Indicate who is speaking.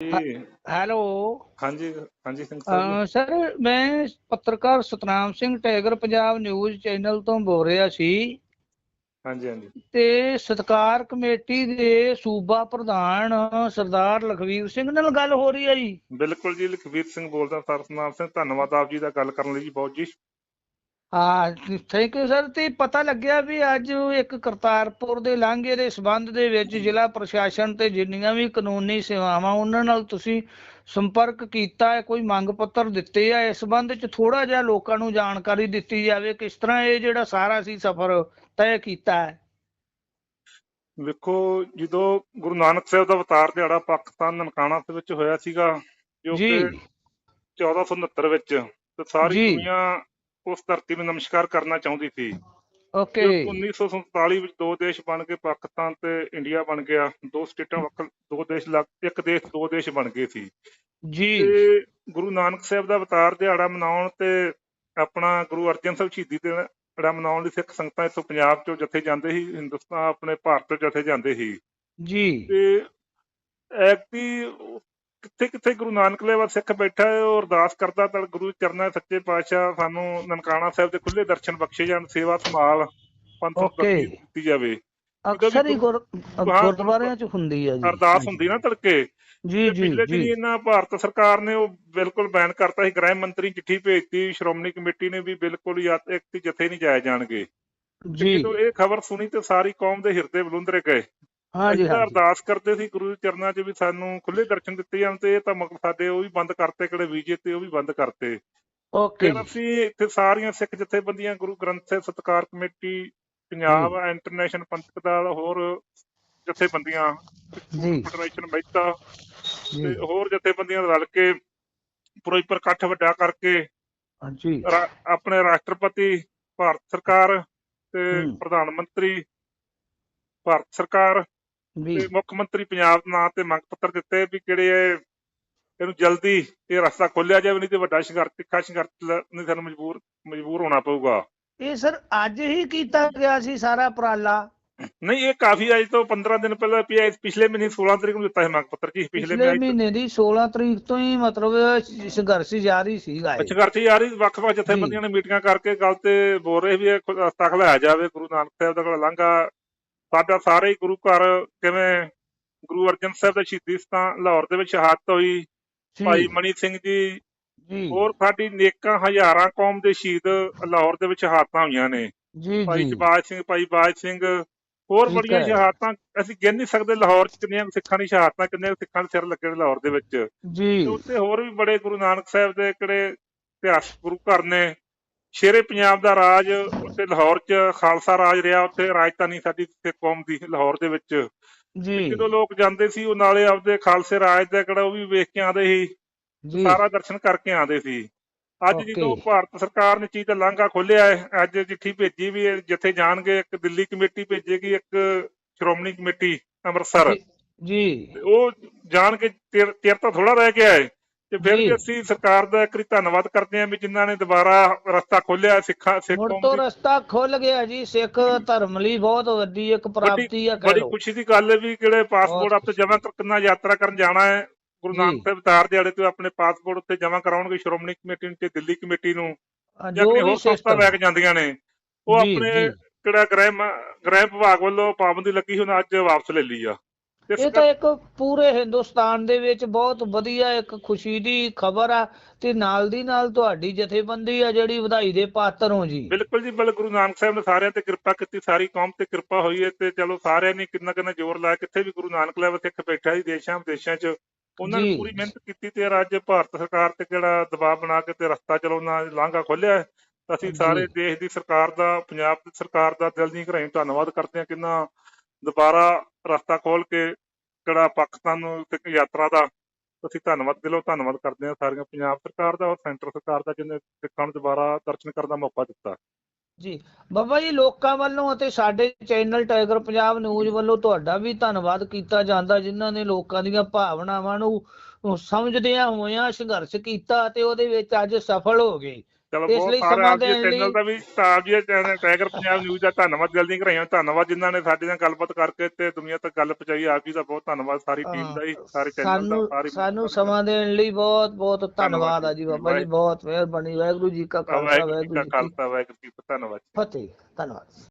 Speaker 1: Hello.
Speaker 2: ਹਾਂਜੀ ਹਾਂਜੀ Singh Sahib
Speaker 1: sir ਮੈਂ ਪੱਤਰਕਾਰ Satnam Singh Tiger Punjab news channel ਤੋਂ ਬੋਲ ਰਿਹਾ ਸੀ।
Speaker 2: ਹਾਂਜੀ ਹਾਂਜੀ।
Speaker 1: ਤੇ ਸਤਕਾਰ ਕਮੇਟੀ ਦੇ ਸੂਬਾ ਪ੍ਰਧਾਨ ਸਰਦਾਰ ਲਖਵੀਰ ਸਿੰਘ ਨਾਲ ਗੱਲ ਹੋ ਰਹੀ ਹੈ ਜੀ।
Speaker 2: ਬਿਲਕੁਲ ਜੀ ਲਖਵੀਰ ਸਿੰਘ ਬੋਲਦਾ ਸਰਸਨਾਮ ਸਿੰਘ ਧੰਨਵਾਦ ਆਪ ਜੀ ਦਾ ਗੱਲ ਕਰਨ ਲਈ ਜੀ ਬਹੁਤ ਜੀ।
Speaker 1: ਹਾਂ ਥੈਂਕ ਯੂ ਸਰ ਤੇ ਪਤਾ ਲੱਗਿਆ ਵੀ ਅੱਜ ਇੱਕ ਕਰਤਾਰਪੁਰ ਦੇ ਲਾਂਘੇ ਦੇ ਸਬੰਧ ਦੇ ਵਿੱਚ ਜ਼ਿਲ੍ਹਾ ਪ੍ਰਸ਼ਾਸਨ ਤੇ ਜਿੰਨੀਆਂ ਵੀ ਕਾਨੂੰਨੀ ਸੇਵਾਵਾਂ ਉਹਨਾਂ ਨਾਲ ਤੁਸੀਂ ਸੰਪਰਕ ਕੀਤਾ ਹੈ ਕੋਈ ਮੰਗ ਪੱਤਰ ਦਿੱਤੇ ਆ ਇਸ ਸੰਬੰਧ ਚ ਥੋੜਾ ਜਿਹਾ ਲੋਕਾਂ ਨੂੰ ਜਾਣਕਾਰੀ ਦਿੱਤੀ ਜਾਵੇ ਕਿਸ ਤਰ੍ਹਾਂ ਇਹ ਜਿਹੜਾ ਸਾਰਾ ਸੀ ਸਫ਼ਰ ਤੈਅ ਕੀਤਾ ਹੈ।
Speaker 2: ਵੇਖੋ ਜਦੋਂ ਗੁਰੂ ਨਾਨਕ ਸਾਹਿਬ ਦਾ ਅਵਤਾਰ ਦਿਹਾੜਾ ਪਾਕਿਸਤਾਨ ਨਨਕਾਣਾ ਦੇ ਵਿੱਚ ਹੋਇਆ ਸੀਗਾ ਜੋ ਕਿ 1469 ਵਿੱਚ ਤੇ ਸਾਰੀ। ਦੁਨੀਆ ਉਸ ਧਰਤੀ ਨੂੰ ਨਮਸਕਾਰ ਕਰਨਾ ਚਾਹੁੰਦੀ ਸੀ।
Speaker 1: ਓਕੇ।
Speaker 2: ਜੋ 1947 ਵਿੱਚ ਦੋ ਦੇਸ਼ ਬਣ ਕੇ ਪਾਕਿਸਤਾਨ ਤੇ ਇੰਡੀਆ ਬਣ ਗਿਆ। ਦੋ ਸਟੇਟਾਂ ਵੱਖ ਦੋ ਦੇਸ਼ ਲੱਗ ਇੱਕ ਦੇਸ਼ ਦੋ ਦੇਸ਼ ਬਣ ਗਏ ਸੀ।
Speaker 1: ਜੀ।
Speaker 2: ਤੇ ਗੁਰੂ ਨਾਨਕ ਸਾਹਿਬ ਦਾ ਅਵਤਾਰ ਦਿਹਾੜਾ ਮਨਾਉਣ ਤੇ ਆਪਣਾ ਗੁਰੂ ਅਰਜਨ ਸਾਹਿਬ ਸ਼ਹੀਦੀ ਦਿਨ ਜਿਹੜਾ ਮਨਾਉਣ ਲਈ ਸਿੱਖ ਸੰਗਤਾਂ ਇੱਥੋਂ ਪੰਜਾਬ ਚੋਂ ਜਥੇ ਜਾਂਦੇ ਸੀ ਹਿੰਦੁਸਤਾਨ ਆਪਣੇ ਭਾਰਤ ਤੋਂ ਜਥੇ ਜਾਂਦੇ ਸੀ।
Speaker 1: ਜੀ।
Speaker 2: ਤੇ ਐਕਟੀ ਕਿੱਥੇ ਕਿੱਥੇ ਗੁਰੂ ਨਾਨਕ ਦੇਵ ਸਿੱਖ ਬੈਠਾ ਹੈ ਉਹ ਅਰਦਾਸ ਕਰਦਾ ਤਾਂ ਗੁਰੂ ਚਰਨਾਂ ਸੱਚੇ ਪਾਤਸ਼ਾਹ ਸਾਨੂੰ ਨਨਕਾਣਾ ਸਾਹਿਬ ਦੇ ਖੁੱਲੇ ਦਰਸ਼ਨ ਬਖਸ਼ੇ ਜਾਣ ਸੇਵਾ ਸੰਭਾਲ ਪੰਥ ਦਿੱਤੀ ਜਾਵੇ।
Speaker 1: ਅਕਸਰ ਹੀ ਗੁਰ-
Speaker 2: ਹਾਂ,
Speaker 1: ਗੁਰਦੁਆਰਿਆਂ ਚ ਹੁੰਦੀ ਹੈ ਜੀ।
Speaker 2: ਅਰਦਾਸ ਹੁੰਦੀ ਨਾ ਤੜਕੇ।
Speaker 1: ਜੀ ਜੀ
Speaker 2: ਪਿਛਲੇ ਦਿਨੀ
Speaker 1: ਜੀ
Speaker 2: ਇਹਨਾਂ ਭਾਰਤ ਸਰਕਾਰ ਨੇ ਉਹ ਬਿਲਕੁਲ ਬੈਨ ਕਰਤਾ ਸੀ ਗ੍ਰਹਿ ਮੰਤਰੀ ਚਿੱਠੀ ਭੇਜਤੀ ਸ਼੍ਰੋਮਣੀ ਕਮੇਟੀ ਨੇ ਵੀ ਬਿਲਕੁਲ ਯਾਤ ਇੱਕ ਜਥੇ ਨਹੀਂ ਜਾਏ ਜਾਣਗੇ।
Speaker 1: ਜੀ।
Speaker 2: ਇਹ ਖਬਰ ਸੁਣੀ ਤੇ ਸਾਰੀ ਕੌਮ ਦੇ ਹਿਰਦੇ ਬਲੁੰਦਰੇ ਗਏ।
Speaker 1: ਹਾਂ ਜੀ
Speaker 2: ਅਸੀਂ ਤਾਂ ਅਰਦਾਸ ਕਰਦੇ ਸੀ ਗੁਰੂ ਦੇ ਚਰਨਾਂ 'ਚ ਵੀ ਸਾਨੂੰ ਖੁੱਲੇ ਦਰਸ਼ਨ ਦਿੱਤੇ ਜਾਣ ਤੇ ਇਹ ਤਾਂ ਮਤਲਬ ਸਾਡੇ ਉਹ ਵੀ ਬੰਦ ਕਰਤੇ ਕਿਹੜੇ ਵੀਜੇ ਤੇ ਉਹ ਵੀ ਬੰਦ ਕਰਤੇ।
Speaker 1: ਓਕੇ
Speaker 2: ਫਿਰ ਅਸੀਂ ਇੱਥੇ ਸਾਰੀਆਂ ਸਿੱਖ ਜਥੇਬੰਦੀਆਂ ਗੁਰੂ ਗ੍ਰੰਥ ਸਾਹਿਬ ਸਤਕਾਰ ਕਮੇਟੀ ਪੰਜਾਬ ਇੰਟਰਨੈਸ਼ਨਲ ਪੰਥਕ ਦਲ ਹੋਰ ਜਥੇਬੰਦੀਆਂ
Speaker 1: ਜੀ।
Speaker 2: ਫੈਡਰੇਸ਼ਨ ਮਹਿਤਾ ਤੇ ਹੋਰ ਜਥੇਬੰਦੀਆਂ ਰਲ ਕੇ ਫਿਰੋਜ਼ਪੁਰ ਇਕੱਠ ਵੱਡਾ ਕਰਕੇ
Speaker 1: ਹਾਂ ਜੀ
Speaker 2: ਰਾ- ਆਪਣੇ ਰਾਸ਼ਟਰਪਤੀ ਭਾਰਤ ਸਰਕਾਰ ਤੇ। ਪ੍ਰਧਾਨ ਮੰਤਰੀ ਭਾਰਤ ਸਰਕਾਰ ਤੇ ਮੁੱਖ ਮੰਤਰੀ ਪੰਜਾਬ ਦੇ ਨਾਂ ਤੇ ਮੰਗ ਪੱਤਰ ਦਿੱਤੇ ਵੀ ਕਿਹੜੇ ਇਹ ਇਹਨੂੰ ਜਲਦੀ ਇਹ ਰਸਤਾ ਖੋਲਿਆ ਜਾਵੇ ਨਹੀਂ ਤੇ ਵੱਡਾ ਸੰਘਰਸ਼ ਤਿੱਖਾ ਸੰਘਰਸ਼ ਨਹੀਂ ਸਾਨੂੰ ਮਜਬੂਰ ਮਜਬੂਰ ਹੋਣਾ ਪਊਗਾ।
Speaker 1: ਇਹ ਸਰ ਅੱਜ ਹੀ ਕੀਤਾ ਗਿਆ ਸੀ ਸਾਰਾ ਉਪਰਾਲਾ।
Speaker 2: ਨਹੀਂ ਇਹ ਕਾਫੀ ਅੱਜ ਤੋਂ 15 ਦਿਨ ਪਹਿਲਾਂ ਪਿਆ ਪਿਛਲੇ ਮਹੀਨੇ 16 ਤਰੀਕ ਨੂੰ ਦਿੱਤਾ ਸੀ ਮੰਗ ਪੱਤਰ ਜੀ ਪਿਛਲੇ ਮਹੀਨੇ
Speaker 1: ਦੀ 16 ਤਰੀਕ ਤੋਂ ਹੀ ਮਤਲਬ ਸੰਘਰਸ਼ ਜਾਰੀ ਸੀਗਾ ਇਹ।
Speaker 2: ਸੰਘਰਸ਼ ਯਾਰੀ ਵੱਖ-ਵੱਖ ਜਥੇਬੰਦੀਆਂ ਨੇ ਮੀਟਿੰਗਾਂ ਕਰਕੇ ਗੱਲ ਤੇ ਬੋਲ ਰਹੇ ਵੀ ਇਹ ਰਸਤਾ ਖਲਾਇਆ ਜਾਵੇ ਗੁਰੂ ਨਾਨਕ ਸਾਹਿਬ ਦਾ ਕੋਲ ਲੰਘਾ ਸਾਡਾ ਸਾਰੇ ਗੁਰੂ ਘਰ ਕਿਵੇਂ ਗੁਰੂ ਅਰਜਨ ਸਾਹਿਬ ਦਾ ਸ਼ਹੀਦੀ ਸਥਾਨ ਲਾਹੌਰ ਦੇ ਵਿੱਚ ਸ਼ਹਾਦਤ ਹੋਈ ਭਾਈ ਮਣੀ ਸਿੰਘ ਜੀ। ਹੋਰ ਸਾਡੀ ਨੇਕਾਂ ਹਜ਼ਾਰਾਂ ਕੌਮ ਦੇ ਸ਼ਹੀਦ ਲਾਹੌਰ ਦੇ ਵਿੱਚ ਸ਼ਹਾਦਤਾਂ ਹੋਈਆਂ ਨੇ।
Speaker 1: ਜੀ
Speaker 2: ਭਾਈ
Speaker 1: ਜੀ
Speaker 2: ਜਬਾਜ ਸਿੰਘ ਭਾਈ ਬਾਜ ਸਿੰਘ ਹੋਰ ਬੜੀਆਂ। ਸ਼ਹਾਦਤਾਂ ਅਸੀਂ ਗਿਣ ਨਹੀਂ ਸਕਦੇ ਲਾਹੌਰ ਚ ਕਿੰਨੀਆਂ ਸਿੱਖਾਂ ਦੀ ਸ਼ਹਾਦਤਾਂ ਕਿੰਨੇ ਸਿੱਖਾਂ ਦੇ ਸਿਰ ਲੱਗੇ ਲਾਹੌਰ ਦੇ ਵਿੱਚ। ਤੇ
Speaker 1: ਜੀ
Speaker 2: ਉੱਤੇ ਹੋਰ ਵੀ ਬੜੇ ਗੁਰੂ ਨਾਨਕ ਸਾਹਿਬ ਦੇ ਕਿਹੜੇ ਇਤਿਹਾਸਕ ਗੁਰੂ ਘਰ ਨੇ ਸ਼ੇਰੇ ਪੰਜਾਬ ਦਾ ਰਾਜ ਉੱਤੇ ਲਾਹੌਰ ਚ ਖਾਲਸਾ ਰਾਜ ਰਿਹਾ ਉੱਥੇ ਰਾਜਧਾਨੀ ਸਾਡੀ ਸਿੱਖ ਕੌਮ ਦੀ ਲਾਹੌਰ ਦੇ ਵਿੱਚ।
Speaker 1: ਜੀ।
Speaker 2: ਜਦੋਂ ਲੋਕ ਜਾਂਦੇ ਸੀ ਉਹ ਨਾਲੇ ਆਪਦੇ ਖਾਲਸੇ ਰਾਜ ਦਾ ਕਿਹੜਾ ਉਹ ਵੀ ਵੇਖ ਕੇ ਆਉਂਦੇ ਸੀ।
Speaker 1: ਜੀ।
Speaker 2: ਸਾਰਾ ਦਰਸ਼ਨ ਕਰਕੇ ਆਉਂਦੇ ਸੀ। ਅੱਜ. ਜਦੋਂ ਭਾਰਤ ਸਰਕਾਰ ਨੇ ਚੀਜ਼ ਦਾ ਲਾਂਘਾ ਖੋਲਿਆ ਹੈ ਅੱਜ ਚਿੱਠੀ ਭੇਜੀ ਵੀ ਜਿੱਥੇ ਜਾਣਗੇ ਇੱਕ ਦਿੱਲੀ ਕਮੇਟੀ ਭੇਜੇਗੀ ਇੱਕ ਸ਼੍ਰੋਮਣੀ ਕਮੇਟੀ ਅੰਮ੍ਰਿਤਸਰ।
Speaker 1: ਜੀ,
Speaker 2: ਤੇ ਉਹ ਜਾਣ ਕੇ ਚਿਰ ਤਾਂ ਥੋੜਾ ਰਹਿ ਗਿਆ ਹੈ। ਤੇ ਫਿਰ। ਵੀ ਅਸੀਂ ਸਰਕਾਰ ਦਾ ਇੱਕ ਧੰਨਵਾਦ ਕਰਦੇ ਹਾਂ ਵੀ ਜਿਨ੍ਹਾਂ ਨੇ ਦੁਬਾਰਾ ਰਸਤਾ ਖੋਲਿਆ ਸਿੱਖਾਂ ਸਿੱਖ ਕੌਮ
Speaker 1: ਤੋਂ ਰਸਤਾ ਖੁੱਲ ਗਿਆ ਜੀ ਸਿੱਖ ਧਰਮ ਲਈ ਬਹੁਤ ਵੱਡੀ ਇੱਕ ਪ੍ਰਾਪਤੀ ਆ
Speaker 2: ਬੜੀ ਖੁਸ਼ੀ ਦੀ ਗੱਲ ਹੈ ਵੀ ਕਿਹੜੇ ਪਾਸਪੋਰਟ
Speaker 1: ਬਹੁਤ
Speaker 2: ਆਪਤੇ ਜਮ੍ਹਾਂ ਕਰਨਾ ਯਾਤਰਾ ਕਰਨ ਜਾਣਾ ਹੈ। ਗੁਰੂ। ਨਾਨਕ ਸਾਹਿਬ ਤਾਰ ਦਿਹਾੜੇ ਤੇ ਆਪਣੇ ਪਾਸਪੋਰਟ ਉੱਤੇ ਜਮ੍ਹਾਂ ਕਰਾਉਣਗੇ ਸ਼੍ਰੋਮਣੀ ਕਮੇਟੀ ਨੂੰ ਤੇ ਦਿੱਲੀ ਕਮੇਟੀ ਨੂੰ। ਜਾਂ
Speaker 1: ਵੀ
Speaker 2: ਹੋਰ ਸੰਸਥਾ ਲੈ ਕੇ ਜਾਂਦੀਆਂ ਨੇ। ਉਹ ਆਪਣੇ। ਕਿਹੜਾ ਗ੍ਰਹਿ ਗ੍ਰਹਿ ਵਿਭਾਗ ਵੱਲੋਂ ਪਾਬੰਦੀ ਲੱਗੀ ਹੁਣ ਅੱਜ ਵਾਪਸ ਲੈ ਲਈ ਆ। ਤੇ
Speaker 1: ਇਹ ਤਾਂ ਇੱਕ ਪੂਰੇ ਹਿੰਦੁਸਤਾਨ ਦੇ ਵਿੱਚ ਬਹੁਤ ਵਧੀਆ ਇੱਕ ਖੁਸ਼ੀ ਦੀ ਖਬਰ ਆ ਤੇ ਨਾਲ ਦੀ ਨਾਲ ਤੁਹਾਡੀ ਜਥੇਬੰਦੀ ਆ ਜਿਹੜੀ ਵਧਾਈ ਦੇ ਪਾਤਰ ਹੋ ਜੀ।
Speaker 2: ਬਿਲਕੁਲ ਜੀ ਬਲ ਗੁਰੂ ਨਾਨਕ ਸਾਹਿਬ ਨੇ ਸਾਰਿਆਂ ਤੇ ਕਿਰਪਾ ਕੀਤੀ ਸਾਰੀ ਕੌਮ ਤੇ ਕਿਰਪਾ ਹੋਈ ਹੈ ਤੇ ਚਲੋ ਸਾਰਿਆਂ ਨੇ ਕਿੰਨਾ ਕਿੰਨਾ ਜ਼ੋਰ ਲਾਇਆ। ਕਿੱਥੇ ਵੀ ਗੁਰੂ ਨਾਨਕ ਲੈਵਲ ਸਿੱਖ ਬੈਠਾ ਸੀ ਦੇਸ਼ਾਂ ਵਿਦੇਸ਼ਾਂ 'ਚ ਉਹਨਾਂ ਨੇ
Speaker 1: ਜੀ।
Speaker 2: ਪੂਰੀ ਮਿਹਨਤ ਕੀਤੀ ਤੇ ਅੱਜ ਭਾਰਤ ਸਰਕਾਰ ਤੇ ਕਿਹੜਾ ਦਬਾਅ ਬਣਾ ਕੇ ਤੇ ਰਸਤਾ ਚਲਾਉਣਾ ਲਾਂਘਾ ਖੋਲਿਆ ਅਸੀਂ
Speaker 1: ਜੀ।
Speaker 2: ਸਾਰੇ ਦੇਸ਼ ਦੀ ਸਰਕਾਰ ਦਾ ਪੰਜਾਬ ਦੀ ਸਰਕਾਰ ਦਾ ਦਿਲ ਦੀ ਗਹਿਰਾਈ ਧੰਨਵਾਦ ਕਰਦੇ ਹਾਂ। ਕਿੰਨਾ ਦੁਬਾਰਾ ਰਸਤਾ ਖੋਲ ਕੇ ਕਿਹੜਾ ਪਾਕਿਸਤਾਨ ਨੂੰ ਇੱਕ ਯਾਤਰਾ ਦਾ ਅਸੀਂ ਧੰਨਵਾਦ, ਦਿਲੋਂ ਧੰਨਵਾਦ ਕਰਦੇ ਹਾਂ ਸਾਰੀਆਂ ਪੰਜਾਬ ਸਰਕਾਰ ਦਾ ਔਰ ਸੈਂਟਰ ਸਰਕਾਰ ਦਾ ਜਿਹਨੇ ਸਿੱਖਾਂ ਨੂੰ ਦੁਬਾਰਾ ਦਰਸ਼ਨ ਕਰਨ ਦਾ ਮੌਕਾ ਦਿੱਤਾ।
Speaker 1: ਜੀ, ਬਾਬਾ ਜੀ ਲੋਕਾਂ ਵੱਲੋਂ ਅਤੇ ਸਾਡੇ ਚੈਨਲ ਟਾਈਗਰ ਪੰਜਾਬ ਨਿਊਜ਼ ਵੱਲੋਂ ਤੁਹਾਡਾ ਵੀ ਧੰਨਵਾਦ ਕੀਤਾ ਜਾਂਦਾ, ਜਿਨ੍ਹਾਂ ਨੇ ਲੋਕਾਂ ਦੀਆਂ ਭਾਵਨਾਵਾਂ ਨੂੰ ਸਮਝਦਿਆਂ ਹੋਇਆਂ ਸੰਘਰਸ਼ ਕੀਤਾ ਤੇ ਉਹਦੇ ਵਿੱਚ ਅੱਜ ਸਫਲ ਹੋ ਗਏ।
Speaker 2: ਚਲੋ
Speaker 1: ਇਸ
Speaker 2: ਬਹੁਤ
Speaker 1: ਲਈ
Speaker 2: ਸਾਰਾ ਆਪ ਜੀ ਚੈਨਲ ਦਾ ਵੀ ਸਟਾਫ ਜੀ ਚੈਨਲ ਟਾਈਗਰ ਪੰਜਾਬ ਨਿਊਜ਼ ਦਾ ਧੰਨਵਾਦ ਦਿਲ ਦੀਆਂ ਘਰਾਈਆਂ ਧੰਨਵਾਦ ਜਿਨ੍ਹਾਂ ਨੇ ਸਾਡੇ ਨਾਲ ਗੱਲਬਾਤ ਕਰਕੇ ਤੇ ਦੁਨੀਆ ਤੱਕ ਗੱਲ ਪਹੁੰਚਾਈ ਆਪ ਜੀ ਦਾ ਬਹੁਤ ਧੰਨਵਾਦ ਸਾਰੀ ਟੀਮ ਦਾ ਜੀ ਸਾਰੇ ਚੈਨਲ ਦਾ ਸਾਰੀ
Speaker 1: ਸਾਨੂੰ ਸਮਾਂ ਦੇਣ ਲਈ ਬਹੁਤ ਬਹੁਤ ਧੰਨਵਾਦ ਆ ਜੀ ਬਾਬਾ ਜੀ ਬਹੁਤ ਮਿਹਰਬਾਨੀ ਵਾਹਿਗੁਰੂ ਜੀ ਕਾ ਖਾਲਸਾ
Speaker 2: ਵਾਹਿਗੁਰੂ ਜੀ
Speaker 1: ਵਾਹਿਗੁਰੂ
Speaker 2: ਕਾ
Speaker 1: ਜੀ ਕੀ
Speaker 2: ਖਾਲਸਾ ਵਾਹਿਗੁਰੂ ਜੀ ਕੀ ਫਤਿਹ ਧੰਨਵਾਦ
Speaker 1: ਫਤਿਹ ਧੰਨਵਾਦ।